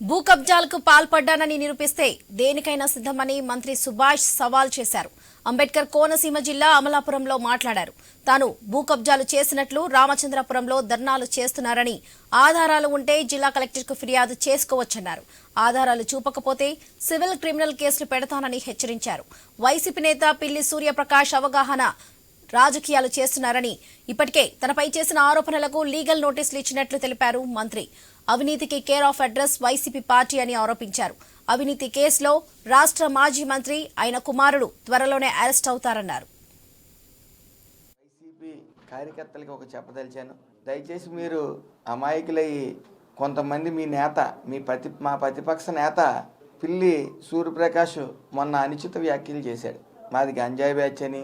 భూ కబ్జాలకు పాల్పడ్డానని నిరూపిస్తే దేనికైనా సిద్ధమని మంత్రి సుభాష్ సవాల్ చేశారు. అంబేద్కర్ కోనసీమ జిల్లా అమలాపురంలో మాట్లాడారు. తాను భూ కబ్జాలు చేసినట్లు రామచంద్రపురంలో ధర్నాలు చేస్తున్నారని ఆధారాలు ఉంటే జిల్లా కలెక్టర్కు ఫిర్యాదు చేసుకోవచ్చన్నారు. ఆధారాలు చూపకపోతే సివిల్ క్రిమినల్ కేసులు పెడతానని హెచ్చరించారు. వైసీపీ నేత పిల్లి సూర్యప్రకాష్ అవగాహన రాజకీయాలు చేస్తున్నారని ఇప్పటికే తనపై చేసిన ఆరోపణలకు లీగల్ నోటీసులు ఇచ్చినట్లు తెలిపారు మంత్రి. అవినీతికి care of address YCP party అని ఆరోపించారు. అవినీతి కేసులో రాష్ట్ర మాజీ మంత్రి ఆయన కుమారుడు త్వరలోనే అరెస్ట్ అవుతారన్నారు. వైసీపీ కార్యకర్తలకి ఒక చెప్పదలిచాను దయచేసి మీరు అమాయకులయ్యి కొంతమంది మీ నేత మీ ప్రతి మా ప్రతిపక్ష నేత పిల్లి సూర్యప్రకాష్ మొన్న అనుచిత వ్యాఖ్యలు చేశాడు. మాది గంజాయి బ్యాచ్ అని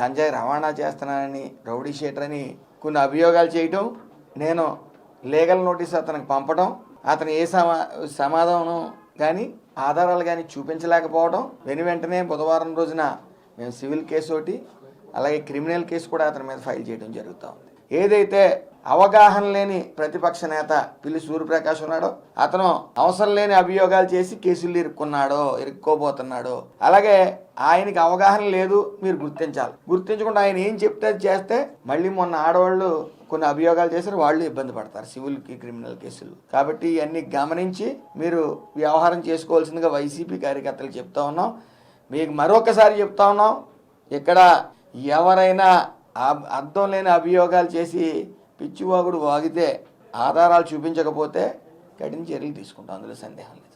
గంజాయి రవాణా చేస్తున్నానని రౌడీ షీటర్ అని కొన్ని అభియోగాలు చేయటం నేను లీగల్ నోటీస్ అతనికి పంపడం అతను ఏ సమా సమాధానం కానీ ఆధారాలు కానీ చూపించలేకపోవడం వెను వెంటనే బుధవారం రోజున మేము సివిల్ కేసు ఒకటి అలాగే క్రిమినల్ కేసు కూడా అతని మీద ఫైల్ చేయడం జరుగుతూ ఉంది. ఏదైతే అవగాహన లేని ప్రతిపక్ష నేత పిల్లి సూర్యప్రకాష్ ఉన్నాడో అతను అవసరం లేని అభియోగాలు చేసి కేసులు ఇరుక్కున్నాడో ఇరుక్కోబోతున్నాడో. అలాగే ఆయనకి అవగాహన లేదు మీరు గుర్తించాలి. గుర్తించకుండా ఆయన ఏం చెప్తే చేస్తే మళ్ళీ మొన్న ఆడవాళ్ళు కొన్ని అభియోగాలు చేశారు వాళ్ళు ఇబ్బంది పడతారు సివిల్కి క్రిమినల్ కేసులు. కాబట్టి ఇవన్నీ గమనించి మీరు వ్యవహారం చేసుకోవాల్సిందిగా వైసీపీ కార్యకర్తలు చెప్తా ఉన్నాం. మీకు మరొకసారి చెప్తా ఉన్నాం ఇక్కడ ఎవరైనా అర్థం లేని అభియోగాలు చేసి పిచ్చివాగుడు వాగితే ఆధారాలు చూపించకపోతే కఠిన చర్యలు తీసుకుంటాం. అందులో సందేహం లేదు.